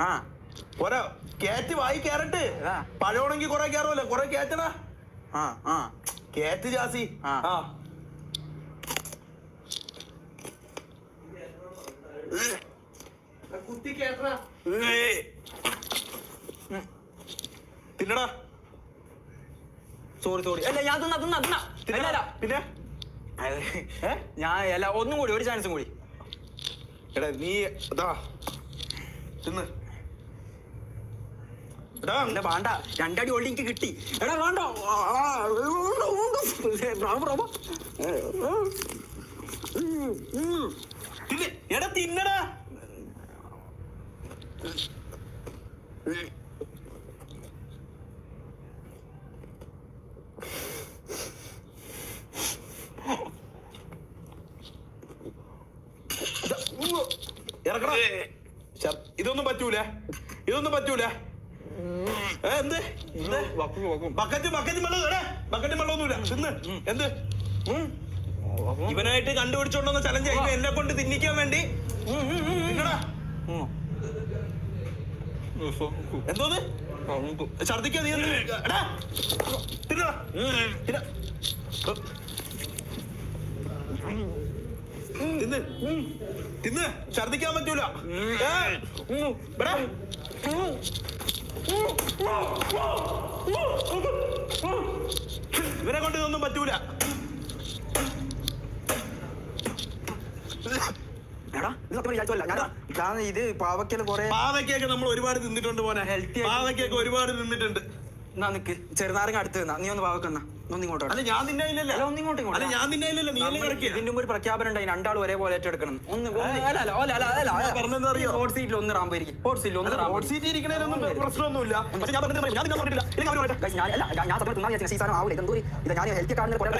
ആ കൊറേ കേറ്റ് വായി കേറട്ട്? പഴമാണെങ്കിൽ കൊറേ കേറുമല്ലോ കൊറേ കേറ്റടാ. ആ ആ കേറ്റ് ജാസി. ആ. കുത്തി കേട്ടടാ തിന്നടാ. സോറി സോറി അല്ല ഞാൻ തിന്നാ തിന്നാ തിന്നാ. അല്ല, അല്ല. പിന്നെ? ഞാൻ അല്ല ഒന്നും കൂടി ഒരു ചാൻസും കൂടി. എടാ നീ ഇതാ തിന്ന് വേണ്ട. രണ്ടടി ഓൾഡ് എനിക്ക് കിട്ടി. എടാ വേണ്ട. എടാ തിന്നടാ. ഇറക്കടാ. ഇതൊന്നും പറ്റൂല. ഇതൊന്നും പറ്റൂല. എന്ത്. ബക്കറ്റ് ബക്കറ്റ് വെള്ളം ബക്കറ്റ് വെള്ളമൊന്നുമില്ല തിന്ന്. എന്ത്. ഇവനായിട്ട് കണ്ടുപിടിച്ചോണ്ടെന്ന ചലഞ്ച് ഇവ എന്നെ കൊണ്ട് തിന്നിക്കാൻ വേണ്ടി. എന്തോന്ന്? ഛർദിക്കാ നീ തിന്നടാ. തിന്ന. തിന്ന്. ഛർദിക്കാൻ പറ്റൂല. ഇവരെ. കൊണ്ട് ഇതൊന്നും പറ്റൂല. ഇത് പാവക്കൽ കൊറേ പാവയ്ക്കൊക്കെ നമ്മൾ ഒരുപാട് തിന്നിട്ടുണ്ട് പോനെ ഹെൽത്തി പാവയ്ക്കൊക്കെ ഒരുപാട് തിന്നിട്ടുണ്ട്. എന്നാ നിക്ക്. ചെറുനാരങ്ങ അടുത്ത് നിന്നാ നീ ഒന്ന് പാവക്ക എന്നാ ഒന്ന് അല്ല ഞാൻ തിന്നായില്ലല്ലോ അല്ല, ഒന്ന് ഇങ്ങോട്ട്. അല്ല ഞാൻ തിന്നായില്ലല്ലോ നീ അല്ലേ നമ്മൾ ഇതിന്റെ മുമ്പ് ഒരു പ്രഖ്യാപനം ഉണ്ടായി രണ്ടാൾ ഒരേപോലെ ഏറ്റെടുക്കണം. ഒന്ന് അല്ല അല്ല അല്ല അല്ല അല്ല അറിയോ? ഹോട്ട് സീറ്റിൽ ഒന്ന് റാമ്പ് ഇരിക്കും. ഹോട്ട് സീറ്റിൽ ഒന്ന് റോഡ് സീറ്റ് ഇരിക്കണേലൊന്നും പ്രശ്നമൊന്നുമില്ല. പക്ഷെ ഞാൻ പറഞ്ഞത് ഞാൻ തിന്നാൻ പറഞ്ഞിട്ടില്ല. ഇല്ലെങ്കിൽ അവർ പറയട്ടെ. ഞാൻ അല്ല ഞാൻ- സത്യം തിന്നാൻ വിചാരിച്ച ഈ സാധനം ആവില്ല ഇതെന്തോ ഇത് ഞാൻ ഹെൽത്തി കാണുന്ന കുറെ.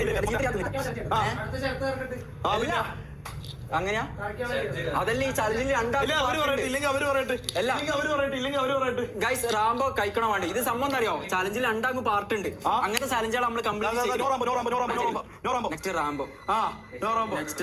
ആ, പിന്നെ അങ്ങനെയാ? അതല്ല ഈ ചലഞ്ചിൽ പറയട്ടെ ഗൈസ് റാംബോ കഴിക്കണ വേണ്ട. ഇത് സംഭവം അറിയോ ചലഞ്ചിൽ രണ്ടാമത് പാർട്ട് ഉണ്ട്. അങ്ങനെ അങ്ങനത്തെ ചലഞ്ചുകൾ നമ്മൾ കംപ്ലീറ്റ്. Next Rambo. നെക്സ്റ്റ്